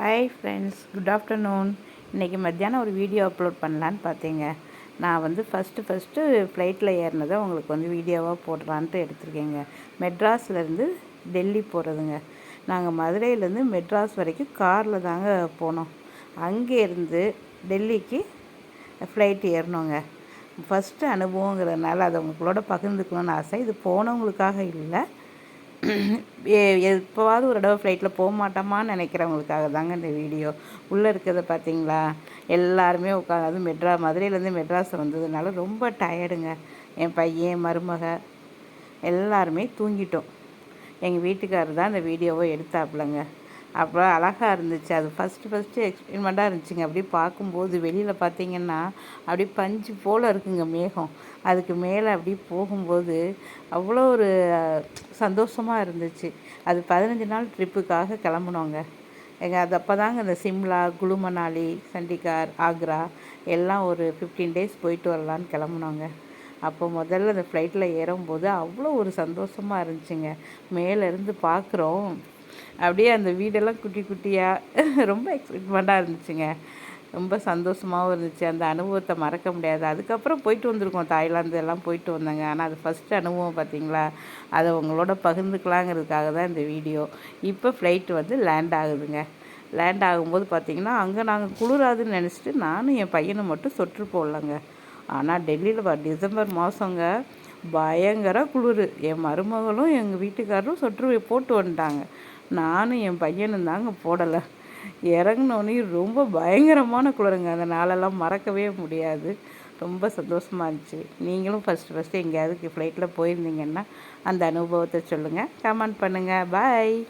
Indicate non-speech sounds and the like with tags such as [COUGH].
Hi friends good afternoon இன்றைக்கி மத்தியானம் ஒரு வீடியோ அப்லோட் பண்ணலான்னு பார்த்தீங்க. நான் வந்து ஃபஸ்ட்டு ஃபஸ்ட்டு ஃப்ளைட்டில் ஏறினதை உங்களுக்கு வந்து வீடியோவாக போடுறான்ட்டு எடுத்திருக்கேங்க. மெட்ராஸ்லேருந்து டெல்லி போகிறதுங்க நாங்கள் மதுரையிலேருந்து மெட்ராஸ் வரைக்கும் காரில் தாங்க போனோம். அங்கேருந்து டெல்லிக்கு ஃப்ளைட் ஏறினோங்க. ஃபஸ்ட்டு அனுபவங்கிறதுனால அதை உங்களோட பகிர்ந்துக்கணும்னு ஆசை. இது போனவங்களுக்காக இல்லை. எப்போவாவது ஒரு தடவை ஃப்ளைட்டில் போக மாட்டோமான்னு நினைக்கிறவங்களுக்காக தாங்க இந்த வீடியோ உள்ளே இருக்கிறத பார்த்தீங்களா எல்லாருமே உட்காந்து அதுவும் மெட்ரா மதுரையிலேருந்து மெட்ராஸ் வந்ததுனால ரொம்ப டயர்டுங்க என் பையன் மருமக எல்லாருமே தூங்கிட்டோம். எங்கள் வீட்டுக்காரர் தான் இந்த வீடியோவை எடுத்தாப்புலங்க. அப்புறம் அழகாக இருந்துச்சு. அது ஃபஸ்ட்டு ஃபஸ்ட்டு எக்ஸ்பெரிமெண்ட்டாக இருந்துச்சுங்க. அப்படியே பார்க்கும்போது வெளியில் பார்த்தீங்கன்னா அப்படியே பஞ்சு போல் இருக்குங்க மேகம். அதுக்கு மேலே அப்படியே போகும்போது அவ்வளோ ஒரு சந்தோஷமாக இருந்துச்சு. அது பதினஞ்சு நாள் ட்ரிப்புக்காக கிளம்புனோங்க. எங்கள் அது அப்போ தாங்க இந்த சிம்லா குழு மணாலி சண்டிகார் ஆக்ரா எல்லாம் ஒரு ஃபிஃப்டீன் டேஸ் போயிட்டு வரலான்னு கிளம்புனோங்க. அப்போ முதல்ல அந்த ஃப்ளைட்டில் ஏறும்போது அவ்வளோ ஒரு சந்தோஷமாக இருந்துச்சுங்க. மேலேருந்து பார்க்குறோம். அப்படியே அந்த வீடெல்லாம் குட்டி குட்டியாக [LAUGHS] ரொம்ப எக்ஸைட்மெண்ட்டாக இருந்துச்சுங்க. ரொம்ப சந்தோஷமாகவும் இருந்துச்சு. அந்த அனுபவத்தை மறக்க முடியாது. அதுக்கப்புறம் போயிட்டு வந்திருக்கோம். தாய்லாந்து எல்லாம் போயிட்டு வந்தாங்க. ஆனால் அது ஃபஸ்ட்டு அனுபவம் பார்த்திங்களா அதை உங்களோட பகிர்ந்துக்கலாங்கிறதுக்காக தான் இந்த வீடியோ. இப்போ ஃப்ளைட்டு வந்து லேண்ட் ஆகுதுங்க. லேண்ட் ஆகும்போது பார்த்திங்கன்னா அங்கே நாங்கள் குளிராதுன்னு நினச்சிட்டு நானும் என் பையனை மட்டும் சொற்று போடலங்க. ஆனால் டெல்லியில் டிசம்பர் மாதங்க பயங்கர குளிர். என் மருமகளும் எங்கள் வீட்டுக்காரரும் சொற்று போட்டு வந்துட்டாங்க. நானும் என் பையனும் தாங்க போடலை. இறங்கினோன்னே ரொம்ப பயங்கரமான குளிருங்க. அந்த நாளெல்லாம் மறக்கவே முடியாது. ரொம்ப சந்தோஷமாக இருந்துச்சு. நீங்களும் ஃபஸ்ட்டு ஃபஸ்ட்டு எங்கேயாவது ஃப்ளைட்டில் போயிருந்தீங்கன்னா அந்த அனுபவத்தை சொல்லுங்கள் கமெண்ட் பண்ணுங்கள் பாய்